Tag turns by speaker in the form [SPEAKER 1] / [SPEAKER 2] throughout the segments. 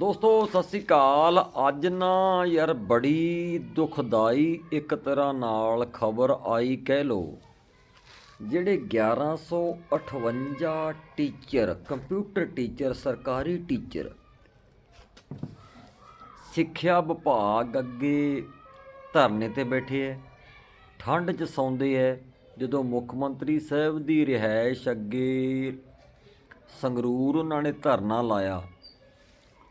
[SPEAKER 1] ਦੋਸਤੋ, ਸਤਿ ਸ੍ਰੀ ਅਕਾਲ। ਅੱਜ ਨਾ ਯਾਰ ਬੜੀ ਦੁਖਦਾਈ ਇੱਕ ਤਰ੍ਹਾਂ ਨਾਲ ਖਬਰ ਆਈ ਕਹਿ ਲੋ ਜਿਹੜੇ 1158 ਟੀਚਰ ਕੰਪਿਊਟਰ ਟੀਚਰ ਸਰਕਾਰੀ ਟੀਚਰ ਸਿੱਖਿਆ ਵਿਭਾਗ ਅੱਗੇ ਧਰਨੇ ਤੇ ਬੈਠੇ ਐ, ਠੰਡ 'ਚ ਸੌਂਦੇ ਐ, ਜਦੋਂ ਮੁੱਖ ਮੰਤਰੀ ਸਾਹਿਬ ਦੀ ਰਿਹਾਇਸ਼ ਅੱਗੇ ਸੰਗਰੂਰ ਉਹਨਾਂ ਨੇ ਧਰਨਾ ਲਾਇਆ।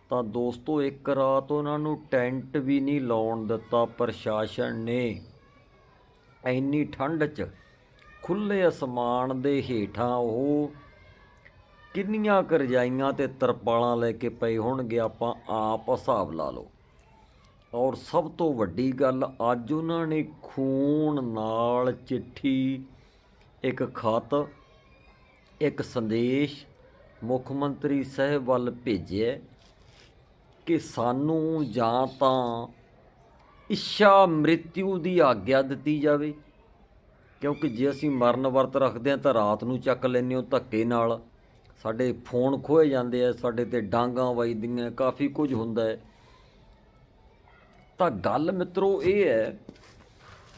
[SPEAKER 1] ਤਾਂ ਦੋਸਤੋ, ਇੱਕ ਰਾਤ ਉਹਨਾਂ ਨੂੰ ਟੈਂਟ ਵੀ ਨਹੀਂ ਲਾਉਣ ਦਿੱਤਾ, ਪ੍ਰਸ਼ਾਸਨ ਨੇ। ਇੰਨੀ ਠੰਡ 'ਚ ਖੁੱਲੇ ਅਸਮਾਨ ਦੇ ਹੇਠਾਂ ਉਹ ਕਿੰਨੀਆਂ ਕਰਜਾਈਆਂ ਤੇ ਤਰਪਾਲਾਂ ਲੈ ਕੇ ਪਏ ਹੋਣਗੇ, ਆਪਾਂ ਆਪ ਹਿਸਾਬ ਲਾ ਲਓ। ਔਰ ਸਭ ਤੋਂ ਵੱਡੀ ਗੱਲ, ਅੱਜ ਉਹਨਾਂ ਨੇ ਖੂਨ ਨਾਲ ਚਿੱਠੀ, ਇੱਕ ਖਤ, ਇੱਕ ਸੰਦੇਸ਼ ਮੁੱਖ ਮੰਤਰੀ ਸਾਹਿਬ ਵੱਲ ਭੇਜਿਆ। ਕਿ ਸਾਨੂੰ ਜਾਂ ਤਾਂ ਇੱਛਾ ਮ੍ਰਿਤਿਉ ਦੀ ਆਗਿਆ ਦਿੱਤੀ ਜਾਵੇ। ਕਿਉਂਕਿ ਜੇ ਅਸੀਂ ਮਰਨ ਵਰਤ ਰੱਖਦੇ ਹਾਂ ਤਾਂ ਰਾਤ ਨੂੰ ਚੱਕ ਲੈਂਦੇ ਹੋ ਧੱਕੇ ਨਾਲ। ਸਾਡੇ ਫੋਨ ਖੋਏ ਜਾਂਦੇ ਆ, ਸਾਡੇ ਤੇ ਡਾਂਗਾਂ ਵੱਜਦੀਆਂ, ਕਾਫੀ ਕੁਝ ਹੁੰਦਾ ਹੈ। ਤਾਂ ਗੱਲ ਮਿੱਤਰੋ ਇਹ ਹੈ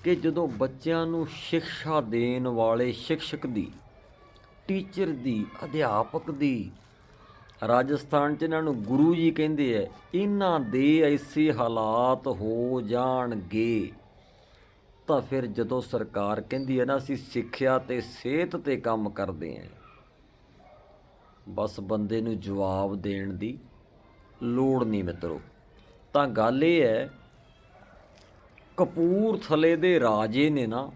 [SPEAKER 1] ਕਿ ਜਦੋਂ ਬੱਚਿਆਂ ਨੂੰ ਸਿੱਖਿਆ ਦੇਣ ਵਾਲੇ ਸ਼ਿਕਸ਼ਕ ਦੀ, ਟੀਚਰ ਦੀ, ਅਧਿਆਪਕ ਦੀ ਰਾਜਸਥਾਨ 'ਚ ਇਹਨਾਂ ਨੂੰ ਗੁਰੂ ਜੀ ਕਹਿੰਦੇ ਐ ਇਹਨਾਂ ਦੇ ਐਸੇ ਹਾਲਾਤ ਹੋ ਜਾਣਗੇ। ਤਾਂ ਫਿਰ ਜਦੋਂ ਸਰਕਾਰ ਕਹਿੰਦੀ ਹੈ ਨਾ, ਅਸੀਂ ਸਿੱਖਿਆ ਤੇ ਸਿਹਤ ਤੇ ਕੰਮ ਕਰਦੇ ਆਂ। ਬਸ ਬੰਦੇ ਨੂੰ ਜਵਾਬ ਦੇਣ ਦੀ ਲੋੜ ਨਹੀਂ ਮਿੱਤਰੋ। ਤਾਂ ਗੱਲ ਇਹ ਹੈ, ਕਪੂਰਥਲੇ ਦੇ ਰਾਜੇ ਨੇ ਨਾ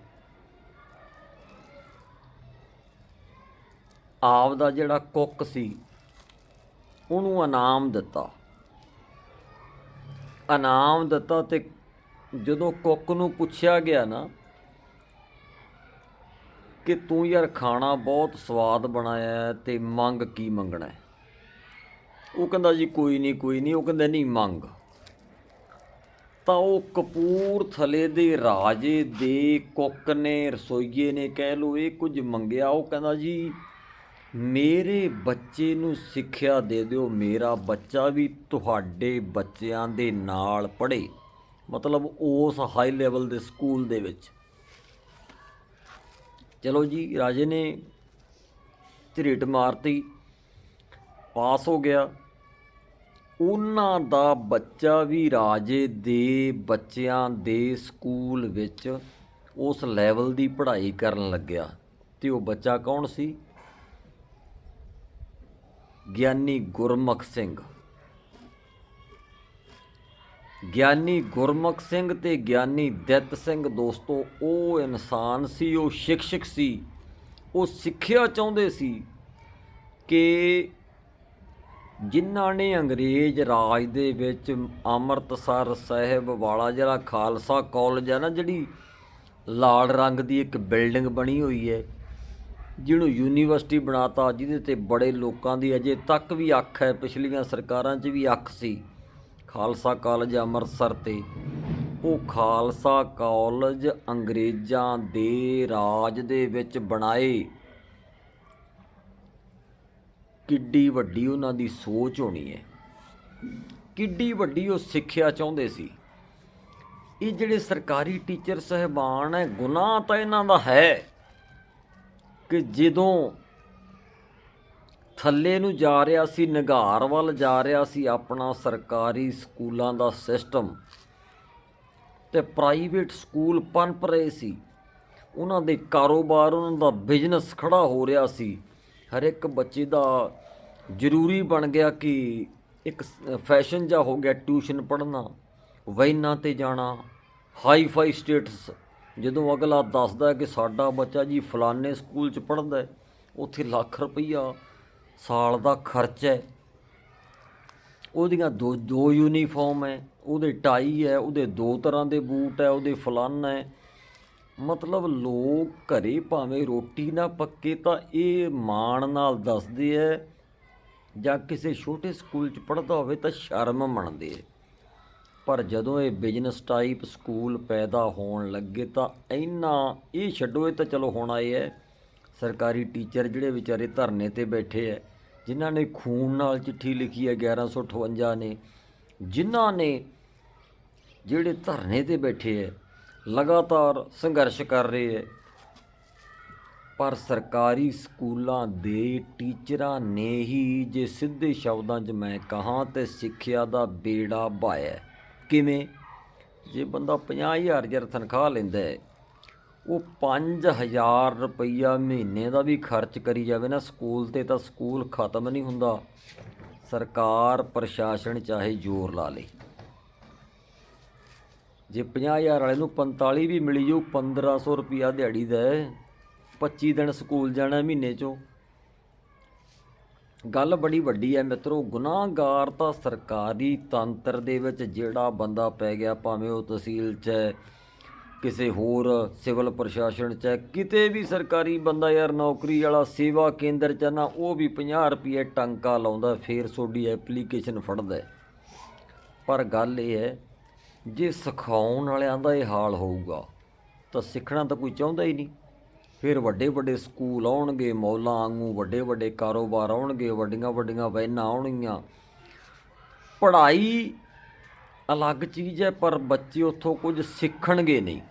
[SPEAKER 1] ਆਪ ਦਾ ਜਿਹੜਾ ਕੁੱਕ ਸੀ ਉਹਨੂੰ ਇਨਾਮ ਦਿੱਤਾ। ਇਨਾਮ ਦਿੱਤਾ ਤੇ ਜਦੋਂ ਕੁੱਕ ਨੂੰ ਪੁੱਛਿਆ ਗਿਆ ਨਾ ਕਿ ਤੂੰ ਯਾਰ ਖਾਣਾ ਬਹੁਤ ਸਵਾਦ ਬਣਾਇਆ ਹੈ ਤੇ ਮੰਗ ਕੀ ਮੰਗਣਾ ਹੈ? ਉਹ ਕਹਿੰਦਾ ਜੀ, ਕੋਈ ਨਹੀਂ ਕੋਈ ਨਹੀਂ। ਉਹ ਕਹਿੰਦਾ, ਨਹੀਂ, ਮੰਗ। ਤਾਂ ਉਹ ਕਪੂਰਥਲੇ ਦੇ ਰਾਜੇ ਦੇ ਕੁੱਕ ਨੇ, ਰਸੋਈਏ ਨੇ ਕਹਿ ਲੋ ਇਹ ਕੁਝ ਮੰਗਿਆ। ਉਹ ਕਹਿੰਦਾ ਜੀ ਮੇਰੇ ਬੱਚੇ ਨੂੰ ਸਿੱਖਿਆ ਦੇ ਦਿਓ, ਮੇਰਾ ਬੱਚਾ ਵੀ ਤੁਹਾਡੇ ਬੱਚਿਆਂ ਦੇ ਨਾਲ ਪੜ੍ਹੇ। ਮਤਲਬ ਉਸ ਹਾਈ ਲੈਵਲ ਦੇ ਸਕੂਲ ਦੇ ਵਿੱਚ। ਚਲੋ ਜੀ, ਰਾਜੇ ਨੇ ਝਰੀਟ ਮਾਰਤੀ, ਪਾਸ ਹੋ ਗਿਆ। ਉਹਨਾਂ ਦਾ ਬੱਚਾ ਵੀ ਰਾਜੇ ਦੇ ਬੱਚਿਆਂ ਦੇ ਸਕੂਲ ਵਿੱਚ ਉਸ ਲੈਵਲ ਦੀ ਪੜ੍ਹਾਈ ਕਰਨ ਲੱਗਿਆ। ਤੇ ਉਹ ਬੱਚਾ ਕੌਣ ਸੀ? ਗਿਆਨੀ ਗੁਰਮੁਖ ਸਿੰਘ। ਗਿਆਨੀ ਗੁਰਮੁਖ ਸਿੰਘ ਤੇ ਗਿਆਨੀ ਦਿੱਤ ਸਿੰਘ ਦੋਸਤੋ, ਉਹ ਇਨਸਾਨ ਸੀ, ਉਹ ਸ਼ਿਕਸ਼ਕ ਸੀ। ਉਹ ਸਿੱਖਿਆ ਚਾਹੁੰਦੇ ਸੀ ਕਿ ਜਿਨ੍ਹਾਂ ਨੇ ਅੰਗਰੇਜ਼ ਰਾਜ ਦੇ ਵਿੱਚ ਅੰਮ੍ਰਿਤਸਰ ਸਾਹਿਬ ਵਾਲਾ ਜਿਹੜਾ ਖਾਲਸਾ ਕਾਲਜ ਹੈ ਨਾ, ਜਿਹੜੀ ਲਾਲ ਰੰਗ ਦੀ ਇੱਕ ਬਿਲਡਿੰਗ ਬਣੀ ਹੋਈ ਹੈ ਜਿਹਨੂੰ ਯੂਨੀਵਰਸਿਟੀ ਬਣਾਤਾ, ਜਿਹਦੇ ਤੇ ਬੜੇ ਲੋਕਾਂ ਦੀ ਅਜੇ ਤੱਕ ਵੀ ਅੱਖ ਹੈ, ਪਿਛਲੀਆਂ ਸਰਕਾਰਾਂ 'ਚ ਵੀ ਅੱਖ ਸੀ। ਖਾਲਸਾ ਕਾਲਜ ਅੰਮ੍ਰਿਤਸਰ ਤੇ। ਉਹ ਖਾਲਸਾ ਕਾਲਜ ਅੰਗਰੇਜ਼ਾਂ ਦੇ ਰਾਜ ਦੇ ਵਿੱਚ ਬਣਾਏ। ਕਿੱਡੀ ਵੱਡੀ ਉਹਨਾਂ ਦੀ ਸੋਚ ਹੋਣੀ ਹੈ। ਕਿੱਡੀ ਵੱਡੀ ਉਹ ਸਿੱਖਿਆ ਚਾਹੁੰਦੇ ਸੀ। ਇਹ ਜਿਹੜੇ ਸਰਕਾਰੀ ਟੀਚਰ, ਸਹਿਬਾਨ ਹੈ, ਗੁਨਾਹ ਤਾਂ ਇਹਨਾਂ ਦਾ ਹੈ। ਕਿ ਜਦੋਂ ਥੱਲੇ ਨੂੰ ਜਾ ਰਿਹਾ ਸੀ, ਨਿਗਾਰ ਵੱਲ ਜਾ ਰਿਹਾ ਸੀ ਆਪਣਾ ਸਰਕਾਰੀ ਸਕੂਲਾਂ ਦਾ ਸਿਸਟਮ ਤੇ ਪ੍ਰਾਈਵੇਟ ਸਕੂਲ ਪਨਪ ਰਹੇ ਸੀ, ਉਹਨਾਂ ਦੇ ਕਾਰੋਬਾਰ, ਉਹਨਾਂ ਦਾ ਬਿਜ਼ਨਸ ਖੜਾ ਹੋ ਰਿਹਾ ਸੀ, ਹਰ ਇੱਕ ਬੱਚੇ ਦਾ ਜ਼ਰੂਰੀ ਬਣ ਗਿਆ ਕਿ ਇੱਕ ਫੈਸ਼ਨ ਜਾ ਹੋ ਗਿਆ ਟਿਊਸ਼ਨ ਪੜ੍ਹਨਾ ਵੈਨਾਂ ਤੇ ਜਾਣਾ ਹਾਈ ਫਾਈ ਸਟੇਟਸ ਜਦੋਂ ਅਗਲਾ ਦੱਸਦਾ ਕਿ ਸਾਡਾ ਬੱਚਾ ਜੀ ਫਲਾਣੇ ਸਕੂਲ 'ਚ ਪੜ੍ਹਦਾ ਹੈ, ਉੱਥੇ ਲੱਖ ਰੁਪਈਆ ਸਾਲ ਦਾ ਖਰਚ ਹੈ। ਉਹਦੀਆਂ ਦੋ ਦੋ ਯੂਨੀਫਾਰਮ ਹੈ, ਉਹਦੇ ਟਾਈ ਹੈ, ਉਹਦੇ ਦੋ ਤਰ੍ਹਾਂ ਦੇ ਬੂਟ ਹੈ, ਉਹਦੇ ਫਲਾਨਾ ਹੈ। ਮਤਲਬ ਲੋਕ ਘਰੇ ਭਾਵੇਂ ਰੋਟੀ ਨਾ ਪੱਕੇ ਤਾਂ ਇਹ ਮਾਣ ਨਾਲ ਦੱਸਦੇ ਐ ਜਾਂ ਕਿਸੇ ਛੋਟੇ ਸਕੂਲ 'ਚ ਪੜ੍ਹਦਾ ਹੋਵੇ ਤਾਂ ਸ਼ਰਮ ਮੰਨਦੇ ਐ ਪਰ ਜਦੋਂ ਇਹ ਬਿਜ਼ਨਸ ਟਾਈਪ ਸਕੂਲ ਪੈਦਾ ਹੋਣ ਲੱਗੇ ਤਾਂ ਇੰਨਾ ਇਹ ਛੱਡੋ, ਇਹ ਤਾਂ ਚਲੋ ਹੋਣਾ ਇਹ ਹੈ। ਸਰਕਾਰੀ ਟੀਚਰ ਜਿਹੜੇ ਵਿਚਾਰੇ ਧਰਨੇ ਤੇ ਬੈਠੇ ਐ ਜਿਨ੍ਹਾਂ ਨੇ ਖੂਨ ਨਾਲ ਚਿੱਠੀ ਲਿਖੀ ਹੈ 1158 ਨੇ, ਜਿਨ੍ਹਾਂ ਨੇ ਜਿਹੜੇ ਧਰਨੇ ਤੇ ਬੈਠੇ ਹੈ, ਲਗਾਤਾਰ ਸੰਘਰਸ਼ ਕਰ ਰਹੇ ਹੈ, ਪਰ ਸਰਕਾਰੀ ਸਕੂਲਾਂ ਦੇ ਟੀਚਰਾਂ ਨੇ ਹੀ ਜੇ ਸਿੱਧੇ ਸ਼ਬਦਾਂ 'ਚ ਮੈਂ ਕਹਾਂ ਤੇ ਸਿੱਖਿਆ ਦਾ ਬੇੜਾ ਬਾਇਆ ਕਿਵੇਂ? ਜੇ ਬੰਦਾ 50000 ਜਰ ਤਨਖਾਹ ਲੈਂਦਾ ਹੈ, ਉਹ 5000 ਰੁਪਈਆ ਮਹੀਨੇ ਦਾ ਵੀ ਖਰਚ ਕਰੀ ਜਾਵੇ ਨਾ, ਸਕੂਲ ਤੇ ਤਾਂ ਸਕੂਲ ਖਤਮ ਨਹੀਂ ਹੁੰਦਾ। ਸਰਕਾਰ, ਪ੍ਰਸ਼ਾਸਨ ਚਾਹੇ ਜ਼ੋਰ ਲਾ ਲੇ। ਜੇ 50000 ਵਾਲੇ ਨੂੰ 45 ਵੀ ਮਿਲੀ ਜਾਊ 1500 ਰੁਪਈਆ ਦਿਹਾੜੀ ਦਾ ਹੈ 25 ਦਿਨ ਸਕੂਲ ਜਾਣਾ ਮਹੀਨੇ ਚੋਂ। ਗੱਲ ਬੜੀ ਵੱਡੀ ਹੈ ਮਿੱਤਰੋ, ਗੁਨਾਹਗਾਰ ਤਾਂ ਸਰਕਾਰੀ ਤੰਤਰ ਦੇ ਵਿੱਚ ਜਿਹੜਾ ਬੰਦਾ ਪੈ ਗਿਆ, ਭਾਵੇਂ ਉਹ ਤਹਿਸੀਲ 'ਚ ਹੈ, ਕਿਸੇ ਹੋਰ ਸਿਵਲ ਪ੍ਰਸ਼ਾਸਨ 'ਚ ਹੈ, ਕਿਤੇ ਵੀ ਸਰਕਾਰੀ ਬੰਦਾ ਯਾਰ ਨੌਕਰੀ ਵਾਲਾ ਸੇਵਾ ਕੇਂਦਰ 'ਚ ਹੈ ਨਾ, ਉਹ ਵੀ 50 ਰੁਪਏ ਟੰਕਾ ਲਾਉਂਦਾ, ਫੇਰ ਤੁਹਾਡੀ ਐਪਲੀਕੇਸ਼ਨ ਫੜਦਾ ਪਰ ਗੱਲ ਇਹ ਹੈ, ਜੇ ਸਿਖਾਉਣ ਵਾਲਿਆਂ ਦਾ ਇਹ ਹਾਲ ਹੋਊਗਾ, ਤਾਂ ਸਿੱਖਣਾ ਤਾਂ ਕੋਈ ਚਾਹੁੰਦਾ ਹੀ ਨਹੀਂ। ਫਿਰ ਵੱਡੇ ਵੱਡੇ ਸਕੂਲ ਆਉਣਗੇ, ਮੌਲਾਂ ਵਾਂਗੂ ਵੱਡੇ ਵੱਡੇ ਕਾਰੋਬਾਰ ਆਉਣਗੇ, ਵੱਡੀਆਂ ਵੱਡੀਆਂ ਵੈਨਾਂ ਆਉਣਗੀਆਂ। ਪੜ੍ਹਾਈ ਅਲੱਗ ਚੀਜ਼ ਹੈ, ਪਰ ਬੱਚੇ ਉੱਥੋਂ ਕੁਝ ਸਿੱਖਣਗੇ ਨਹੀਂ।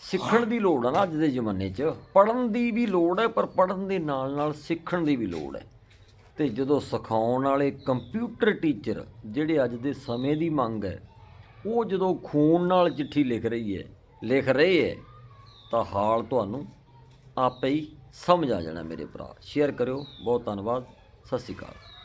[SPEAKER 1] ਸਿੱਖਣ ਦੀ ਲੋੜ ਹੈ ਨਾ ਅੱਜ ਦੇ ਜ਼ਮਾਨੇ 'ਚ। ਪੜ੍ਹਨ ਦੀ ਵੀ ਲੋੜ ਹੈ, ਪਰ ਪੜ੍ਹਨ ਦੇ ਨਾਲ ਨਾਲ ਸਿੱਖਣ ਦੀ ਵੀ ਲੋੜ ਹੈ। ਤੇ ਜਦੋਂ ਸਿਖਾਉਣ ਵਾਲੇ ਕੰਪਿਊਟਰ ਟੀਚਰ ਜਿਹੜੇ ਅੱਜ ਦੇ ਸਮੇਂ ਦੀ ਮੰਗ ਹੈ, ਉਹ ਜਦੋਂ ਖੂਨ ਨਾਲ ਚਿੱਠੀ ਲਿਖ ਰਹੀ ਹੈ ਲਿਖ ਰਹੇ ਹੈ ਤਾਂ ਹਾਲ ਤੁਹਾਨੂੰ ਆਪੇ ਹੀ ਸਮਝ ਆ ਜਾਣਾ ਮੇਰੇ ਭਰਾ। ਸ਼ੇਅਰ ਕਰਿਓ। ਬਹੁਤ ਧੰਨਵਾਦ। ਸਤਿ ਸ਼੍ਰੀ ਅਕਾਲ।